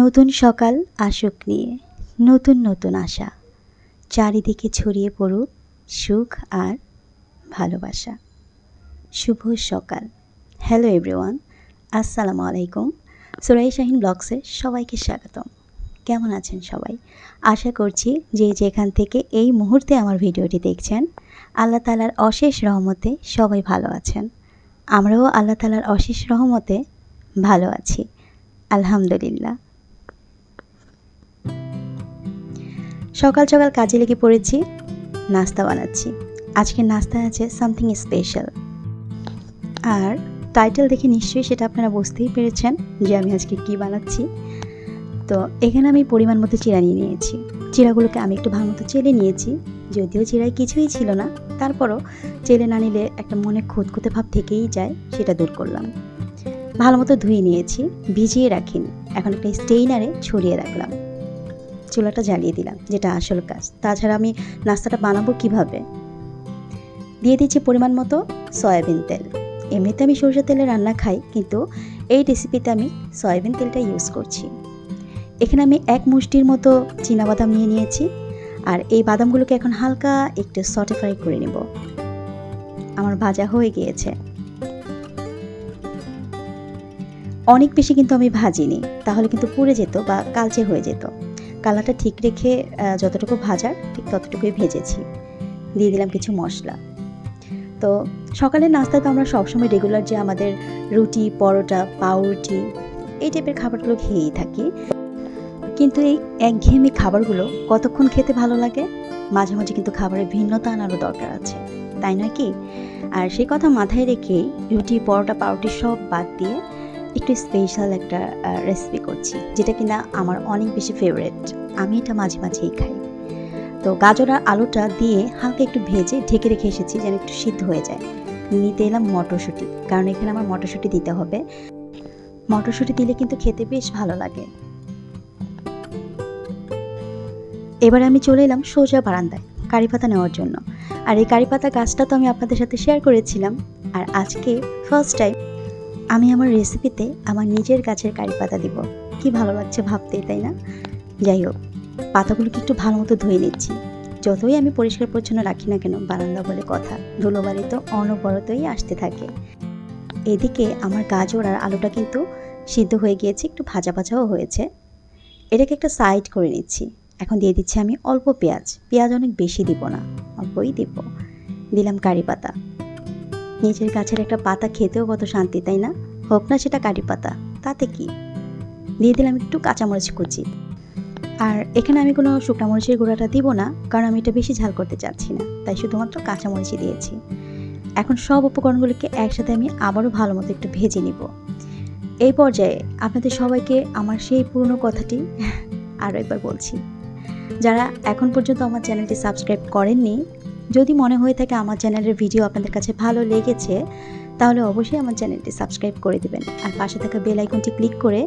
নতুন সকাল আসুক নিয়ে, নতুন নতুন আশা। চারিদিকে ছড়িয়ে পড়ুক সুখ আর ভালোবাসা। শুভ সকাল। হ্যালো এভরিওয়ান আসসালামু আলাইকুম। সুরাই শাহিন ব্লগসে সবাইকে স্বাগতম। কেমন আছেন সবাই? আশা করছি যে যেখান থেকে এই মুহূর্তে আমার ভিডিওটি দেখছেন, আল্লাহ তালার অশেষ রহমতে সবাই ভালো আছেন। আমরাও আল্লাহ তালার অশেষ রহমতে ভালো আছি। আলহামদুলিল্লাহ। সকাল সকাল কাজে লেগে পড়েছি, নাস্তা বানাচ্ছি। আজকের নাস্তায় আছে সামথিং স্পেশাল আর টাইটেল দেখে নিশ্চয়ই সেটা আপনারা বুঝতেই পেরেছেন যে আমি আজকে কি বানাচ্ছি। তো এখানে আমি পরিমাণ মতো চিরা নিয়ে নিয়েছি। চিরাগুলোকে আমি একটু ভালো মতো চেলে নিয়েছি, যদিও চিরায় কিছুই ছিল না। তারপরও চেলে না নিলে একটা মনে খুঁতখুঁতে ভাব থেকেই যায়, সেটা দূর করলাম। ভালো মতো ধুয়ে নিয়েছি, ভিজিয়ে রাখিনি। এখন একটা স্টেইনারে ছড়িয়ে রাখলাম। চুলাটা জ্বালিয়ে দিলাম, যেটা আসল কাজ। তাছাড়া আমি নাস্তাটা বানাবো কীভাবে? দিয়ে দিচ্ছি পরিমাণ মতো সয়াবিন তেল। এমনিতে আমি সরষের তেলে রান্না খাই, কিন্তু এই রেসিপিতে আমি সয়াবিন তেলটা ইউজ করছি। এখানে আমি এক মুষ্টির মতো বাদাম নিয়ে নিয়েছি, আর এই বাদামগুলোকে এখন হালকা একটু সটে ফ্রাই করে নেব। আমার ভাজা হয়ে গিয়েছে। অনেক বেশি কিন্তু আমি ভাজিনি, তাহলে কিন্তু পুড়ে যেত বা কালচে হয়ে যেত। কালারটা ঠিক রেখে যতটুকু ভাজার ঠিক ততটুকুই ভেজেছি। দিয়ে দিলাম কিছু মশলা। তো সকালের নাস্তায় তো আমরা সবসময় রেগুলার যে আমাদের রুটি, পরোটা, পাউরুটি, এই টাইপের খাবারগুলো খেয়েই থাকি। কিন্তু এই একঘেয়েমি খাবারগুলো কতক্ষণ খেতে ভালো লাগে? মাঝে মাঝে কিন্তু খাবারের ভিন্নতা আনারও দরকার আছে। তাই নয় কি? আর সেই কথা মাথায় রেখেই রুটি, পরোটা, পাউরুটি সব বাদ দিয়ে একটু স্পেশাল একটা রেসিপি করছি, যেটা কিনা আমার অনেক বেশি ফেভারেট আমি এটা মাঝে মাঝেই খাই। তো গাজর আর আলুটা দিয়ে হালকা একটু ভেজে ঢেকে রেখে এসেছি যেন একটু সিদ্ধ হয়ে যায়। নিতে এলাম মটরশুঁটি, কারণ এখানে আমার মটরশুঁটি দিতে হবে। মটরশুঁটি দিলে কিন্তু খেতে বেশ ভালো লাগে। এবার আমি চলে এলাম সোজা বারান্দায়, কারি পাতা নেওয়ার জন্য। আর এই কারি পাতা গাছটা তো আমি আপনাদের সাথে শেয়ার করেছিলাম। আর আজকে ফার্স্ট টাইম আমি আমার রেসিপিতে আমার নিজের গাছের কারি পাতা দিব। কি ভালো লাগছে ভাবতে, তাই না? যাই হোক, পাতাগুলোকে একটু ভালো মতো ধুয়ে নিচ্ছি। যতই আমি পরিষ্কার পরিচ্ছন্ন রাখি না কেন, বারান্দা বলে কথা, ধুলোবালি তো অনবরতই আসতে থাকে। এদিকে আমার গাজর আর আলুটা কিন্তু সিদ্ধ হয়ে গিয়েছে, একটু ভাজা ভাজাও হয়েছে। এটাকে একটা সাইড করে নিচ্ছি। এখন দিয়ে দিচ্ছি আমি অল্প পেঁয়াজ। পেঁয়াজ অনেক বেশি দিব না, অল্পই দিব। দিলাম কারি পাতা। নিজের গাছের একটা পাতা খেতেও কত শান্তি, তাই না? হোক না সেটা কারি পাতা। তাতে কি? দিয়ে দিলাম একটু কাঁচামরিচ কুচি। আর এখানে আমি কোনো শুকনা মরিচের গুঁড়াটা দিব না, কারণ আমি এটা বেশি ঝাল করতে চাচ্ছি না। তাই শুধুমাত্র কাঁচামরিচই দিয়েছি। এখন সব উপকরণগুলোকে একসাথে আমি আবারও ভালো মতো একটু ভেজে নিব। এই পর্যায়ে আপনাদের সবাইকে আমার সেই পুরনো কথাটি আরও একবার বলছি। যারা এখন পর্যন্ত আমার চ্যানেলটি সাবস্ক্রাইব করেননি যদি মনে হয়ে থাকে আমার চ্যানেলের ভিডিও আপনাদের কাছে ভালো লেগেছে, তাহলে অবশ্যই আমার চ্যানেলটি সাবস্ক্রাইব করে দেবেন। আর পাশে থাকা বেল আইকনটি ক্লিক করে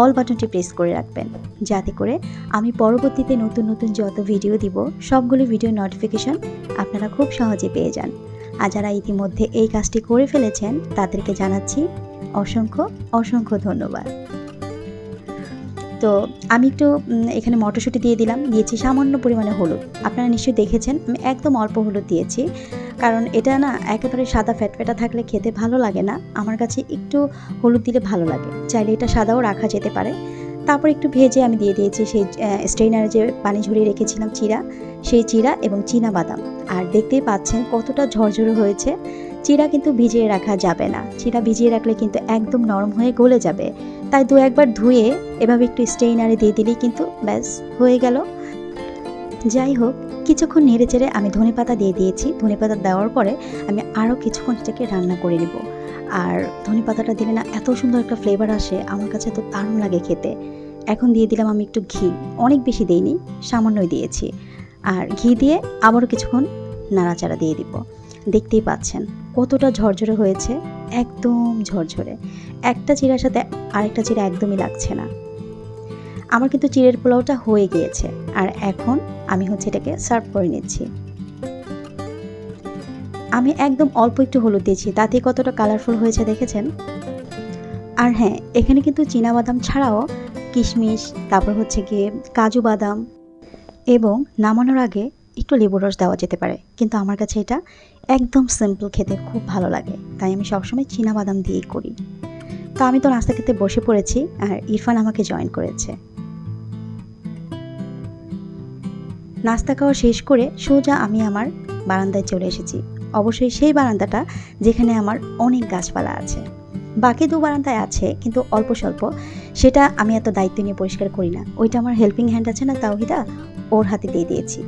অল বাটনটি প্রেস করে রাখবেন। যাতে করে আমি পরবর্তীতে নতুন নতুন যত ভিডিও দিব, সবগুলো ভিডিও নোটিফিকেশন আপনারা খুব সহজে পেয়ে যান। আর যারা ইতিমধ্যে এই কাজটি করে ফেলেছেন, তাদেরকে জানাচ্ছি অসংখ্য অসংখ্য ধন্যবাদ। তো আমি একটু এখানে মটরশুঁটি দিয়ে দিলাম, দিয়েছি সামান্য পরিমাণে হলুদ। আপনারা নিশ্চয়ই দেখেছেন, আমি একদম অল্প হলুদ দিয়েছি। কারণ এটা না একেবারে সাদা ফ্যাটফেটা থাকলে খেতে ভালো লাগে না। আমার কাছে একটু হলুদ দিলে ভালো লাগে। চাইলে এটা সাদাও রাখা যেতে পারে। তারপর একটু ভেজে আমি দিয়ে দিয়েছি সেই স্ট্রেনারে যে পানি ঝরিয়ে রেখেছিলাম চিরা, সেই চিরা এবং চীনা বাদাম। আর দেখতেই পাচ্ছেন কতটা ঝরঝরে হয়েছে। চিরা কিন্তু ভিজিয়ে রাখা যাবে না। চিরা ভিজিয়ে রাখলে কিন্তু একদম নরম হয়ে গলে যাবে। তাই দু একবার ধুয়ে এভাবে একটু স্টেইনারে দিয়ে দিলেই কিন্তু ব্যাস, হয়ে গেল। যাই হোক, কিছুক্ষণ নেড়ে চেড়ে আমি ধনে পাতা দিয়ে দিয়েছি। ধনে পাতা দেওয়ার পরে আমি আরও কিছুক্ষণ সেটাকে রান্না করে নেব। আর ধনে পাতাটা দিলে না এত সুন্দর একটা ফ্লেভার আসে, আমার কাছে তো দারুণ লাগে খেতে। এখন দিয়ে দিলাম আমি একটু ঘি। অনেক বেশি দিইনি, সামান্যই দিয়েছি। আর ঘি দিয়ে আবারও কিছুক্ষণ নাড়াচাড়া দিয়ে দিব। দেখতেই পাচ্ছেন, কতটা ঝরঝরে হয়েছে। একদম ঝরঝরে। একটা চিরার সাথে আরেকটা চিরা একদমই লাগছে না। আমার কিন্তু চিড়ের পোলাওটা হয়ে গিয়েছে, আর এখন আমি হচ্ছে এটাকে সার্ভ করে নিচ্ছি। আমি একদম অল্প একটু হলুদ দিয়েছি, তাতে কতটা কালারফুল হয়েছে দেখেছেন? আর হ্যাঁ এখানে কিন্তু বাদাম ছাড়াও কিশমিশ, তারপর হচ্ছে গিয়ে কাজু বাদাম এবং নামানোর আগে একটু লেবুর রস দেওয়া যেতে পারে। কিন্তু আমার কাছে এটা একদম সিম্পল খেতে খুব ভালো লাগে। তাই আমি সবসময় বাদাম দিয়েই করি। তো আমি তো নাস্তা খেতে বসে পড়েছি আর ইরফান আমাকে জয়েন করেছে। নাস্তা খাওয়া শেষ করে সোজা আমি আমার বারান্দায় চলে এসেছি। অবশ্যই সেই বারান্দাটা যেখানে আমার অনেক গাছপালা আছে। বাকি দু বারান্দায় আছে, কিন্তু অল্প স্বল্প। সেটা আমি এত দায়িত্ব নিয়ে পরিষ্কার করি না। ওইটা আমার হেল্পিং হ্যান্ড আছে না তাওহিদা? ওর হাতে দিয়ে দিয়েছি।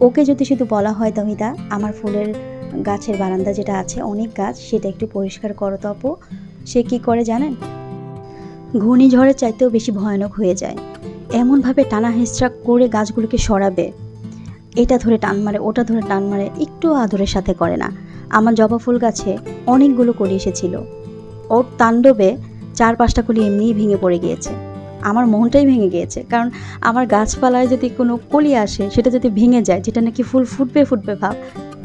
ওকে যদি শুধু বলা হয় তাওহিদা, আমার ফুলের গাছের বারান্দা যেটা আছে, অনেক গাছ, সেটা একটু পরিষ্কার করো তো সে কি করে জানেন? ঘূর্ণিঝড়ের চাইতেও বেশি ভয়ানক হয়ে যায়। এমনভাবে টানা হেঁচড়া করে গাছগুলোকে সরাবে। এটা ধরে টান মারে, ওটা ধরে টান মারে, একটু আদরের সাথে করে না। আমার জবা ফুল গাছে অনেকগুলো কলি এসেছিল। ওর তাণ্ডবে চার পাঁচটা কলি এমনিই ভেঙে পড়ে গিয়েছে। আমার মনটাই ভেঙে গিয়েছে, কারণ আমার গাছপালায় যদি কোনো কলি আসে, সেটা যদি ভেঙে যায়, যেটা নাকি ফুল ফুটবে ফুটবে ভাব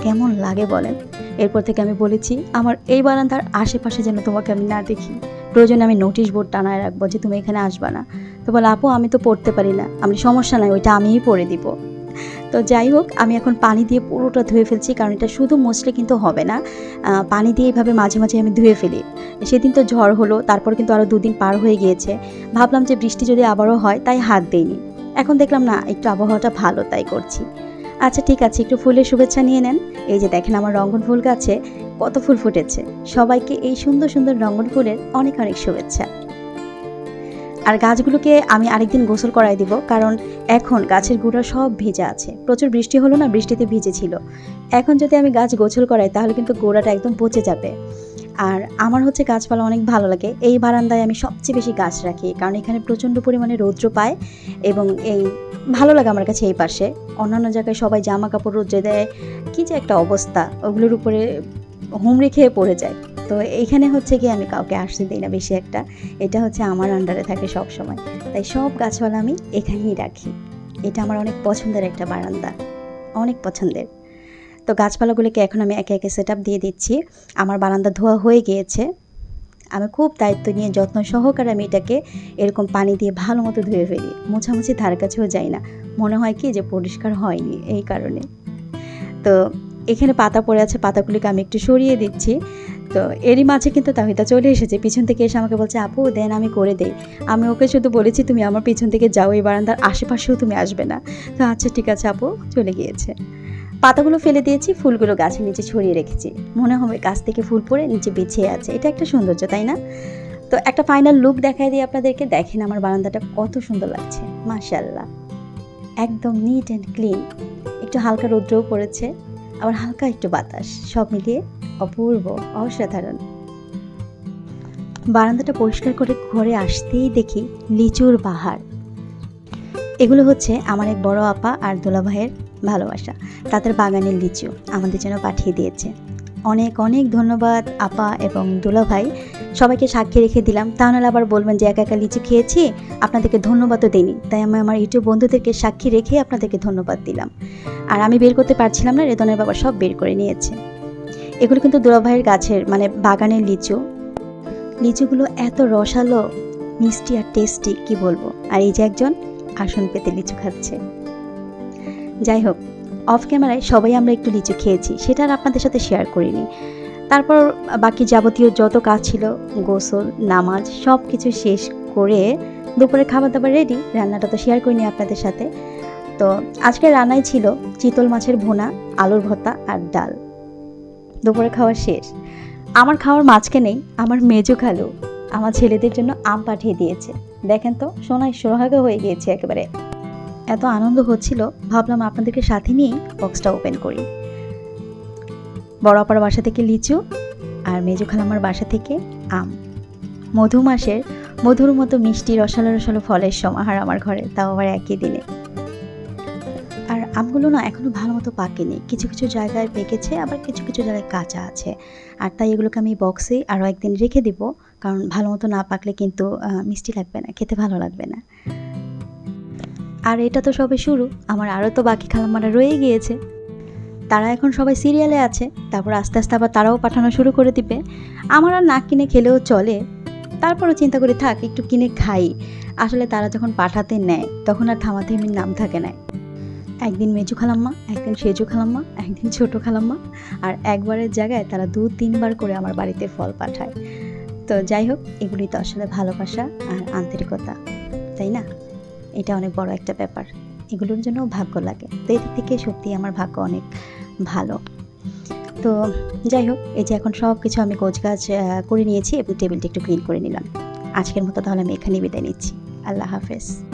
কেমন লাগে বলেন। এরপর থেকে আমি বলেছি, আমার এই বারান্দার আশেপাশে যেন তোমাকে আমি না দেখি। প্রয়োজনে আমি নোটিশ বোর্ড টানায় রাখব যে তুমি এখানে আসবা না। তো বলে, আপু, আমি তো পড়তে পারি না। আমি সমস্যা নাই, ওইটা আমিই পড়ে দিব। তো যাই হোক, আমি এখন পানি দিয়ে পুরোটা ধুয়ে ফেলছি, কারণ এটা শুধু মুছলে কিন্তু হবে না। পানি দিয়ে এইভাবে মাঝে মাঝে আমি ধুয়ে ফেলি। সেদিন তো ঝড় হলো, তারপর কিন্তু আরও দুদিন পার হয়ে গিয়েছে। ভাবলাম যে বৃষ্টি যদি আবারও হয়, তাই হাত দেইনি। এখন দেখলাম, না, একটু আবহাওয়াটা ভালো, তাই করছি। আচ্ছা ঠিক আছে, একটু ফুলের শুভেচ্ছা নিয়ে নেন। এই যে দেখেন আমার রঙ্গন ফুল গাছে কত ফুল ফুটেছে। সবাইকে এই সুন্দর সুন্দর রঙ্গন ফুলের অনেক অনেক শুভেচ্ছা। আর গাছগুলোকে আমি আরেকদিন গোসল করাই দিব, কারণ এখন গাছের গুঁড়া সব ভেজা আছে। প্রচুর বৃষ্টি হলো না, বৃষ্টিতে ভিজে ছিল এখন যদি আমি গাছ গোসল করাই, তাহলে কিন্তু গোড়াটা একদম পচে যাবে। আর আমার হচ্ছে গাছপালা অনেক ভালো লাগে। এই বারান্দায় আমি সবচেয়ে বেশি গাছ রাখি, কারণ এখানে প্রচণ্ড পরিমাণে রৌদ্র পায় এবং এই ভালো লাগে আমার কাছে এই পাশে। অন্যান্য জায়গায় সবাই জামা কাপড় রোদ্রে দেয়, কী যে একটা অবস্থা, ওগুলোর উপরে হুমড়ি খেয়ে পড়ে যায়। তো এইখানে হচ্ছে কি আমি কাউকে আসতে দিই না বেশি একটা, এটা হচ্ছে আমার আন্ডারে থাকে সব সময় তাই সব গাছপালা আমি এখানেই রাখি। এটা আমার অনেক পছন্দের একটা বারান্দা, অনেক পছন্দের। তো গাছপালাগুলোকে এখন আমি একে একে সেট দিয়ে দিচ্ছি। আমার বারান্দা ধোয়া হয়ে গিয়েছে। আমি খুব দায়িত্ব নিয়ে যত্ন সহকারে আমি এটাকে এরকম পানি দিয়ে ভালো মতো ধুয়ে ফেলি। মোছামুছি ধার কাছেও যাই না। মনে হয় কি যে পরিষ্কার হয়নি এই কারণে। তো এখানে পাতা পড়ে আছে, পাতাগুলিকে আমি একটু সরিয়ে দিচ্ছি। তো এরই মাঝে কিন্তু তাহিতা চলে এসেছে। পিছন থেকে এসে আমাকে বলছে, আপু, দেন আমি করে দেই। আমি ওকে শুধু বলেছি, তুমি আমার পিছন থেকে যাও, এই বারান্দার আশেপাশেও তুমি আসবে না। তো আচ্ছা ঠিক আছে আপু, চলে গিয়েছে। পাতাগুলো ফেলে দিয়েছি, ফুলগুলো গাছের নিচে ছড়িয়ে রেখেছি। মনে হবে গাছ থেকে ফুল পড়ে নিচে বিছিয়ে আছে। এটা একটা সৌন্দর্য, তাই না? তো একটা ফাইনাল লুক দেখাই দিই আপনাদেরকে। দেখেন আমার বারান্দাটা কত সুন্দর লাগছে। মাশাল্লাহ একদম নিট অ্যান্ড ক্লিন একটু হালকা রৌদ্রও পড়েছে, আবার হালকা একটু বাতাস। সব মিলিয়ে অপূর্ব, অসাধারণ। বারান্দাটা পরিষ্কার করে ঘরে আসতেই দেখি লিচুর বাহার এগুলো হচ্ছে আমার এক বড় আপা আর দোলা ভাইয়ের ভালোবাসা। তাদের বাগানের লিচু আমাদের জন্য পাঠিয়ে দিয়েছে। অনেক অনেক ধন্যবাদ আপা এবং দুলা ভাই। সবাইকে সাক্ষী রেখে দিলাম। তা নাহলে আবার বলবেন যে একা একা লিচু খেয়েছি, আপনাদেরকে ধন্যবাদও দিইনি। তাই আমি আমার ইউটিউব বন্ধুদেরকে সাক্ষী রেখে আপনাদেরকে ধন্যবাদ দিলাম। আর আমি বের করতে পারছিলাম না, রেদনের বাবা সব বের করে নিয়েছে। এগুলো কিন্তু দুলা ভাইয়ের গাছের মানে বাগানের লিচু। লিচুগুলো এত রসালো, মিষ্টি আর টেস্টি কি বলব? আর এই যে একজন আসন পেতে লিচু খাচ্ছে। যাই হোক অফ ক্যামেরায় সবাই আমরা একটু লিচু খেয়েছি, সেটা আর আপনাদের সাথে শেয়ার করিনি। তারপর বাকি যাবতীয় যত কাজ ছিল, গোসল, নামাজ সব কিছু শেষ করে দুপুরে খাবার দাবার রেডি রান্নাটা তো শেয়ার করিনি আপনাদের সাথে। তো আজকে রান্নায় ছিল চিতল মাছের ভুনা, আলুর ভর্তা আর ডাল। দুপুরে খাওয়া শেষ। আমার খাওয়ার মাঝখানেই আমার মেজো খালু। আমার ছেলেদের জন্য আম পাঠিয়ে দিয়েছে। দেখেন তো, সোনায় সোহাগা হয়ে গিয়েছে একেবারে। এত আনন্দ হচ্ছিল, ভাবলাম আপনাদেরকে সাথে নিয়েই বক্সটা ওপেন করি। বড় আপার বাসা থেকে লিচু আর মেজু খালামার বাসা থেকে আম। মধু মাসের মধুর মতো মিষ্টি রসালো রসালো ফলের সমাহার আমার ঘরে, তাও আবার একই দিনে। আর আমগুলো না এখনও ভালো মতো পাকেনি। কিছু কিছু জায়গায় পেকেছে, আবার কিছু কিছু জায়গায় কাঁচা আছে। আর তাই এগুলোকে আমি বক্সে আরও একদিন রেখে দিব, কারণ ভালো মতো না পাকলে কিন্তু মিষ্টি লাগবে না, খেতে ভালো লাগবে না। আর এটা তো সবে শুরু, আমার আরও তো বাকি খালাম্মারা রয়ে গিয়েছে। তারা এখন সবাই সিরিয়ালে আছে, তারপর আস্তে আস্তে আবার তারাও পাঠানো শুরু করে দিবে। আমার আর না কিনে খেলেও চলে, তারপরও চিন্তা করি, থাক, একটু কিনে খাই। আসলে তারা যখন পাঠাতে নেয়, তখন আর থামাতে এমনি নাম থাকে না। একদিন মেজু খালাম্মা, একদিন সেজু খালাম্মা, একদিন ছোট খালাম্মা, আর একবারের জায়গায় তারা দু, তিনবার করে আমার বাড়িতে ফল পাঠায়। তো যাই হোক এগুলি তো আসলে ভালোবাসা আর আন্তরিকতা, তাই না? এটা অনেক বড় একটা ব্যাপার। এগুলোর জন্য ভাগ্য লাগে। তো এদিক থেকে সত্যি আমার ভাগ্য অনেক ভালো। তো যাই হোক এই যে এখন সব কিছু আমি গোছগাছ আহ, করে নিয়েছি এবং টেবিলটা একটু ক্লিন করে নিলাম। আজকের মতো তাহলে আমি এখানেই বিদায় নিচ্ছি। আল্লাহ হাফেজ।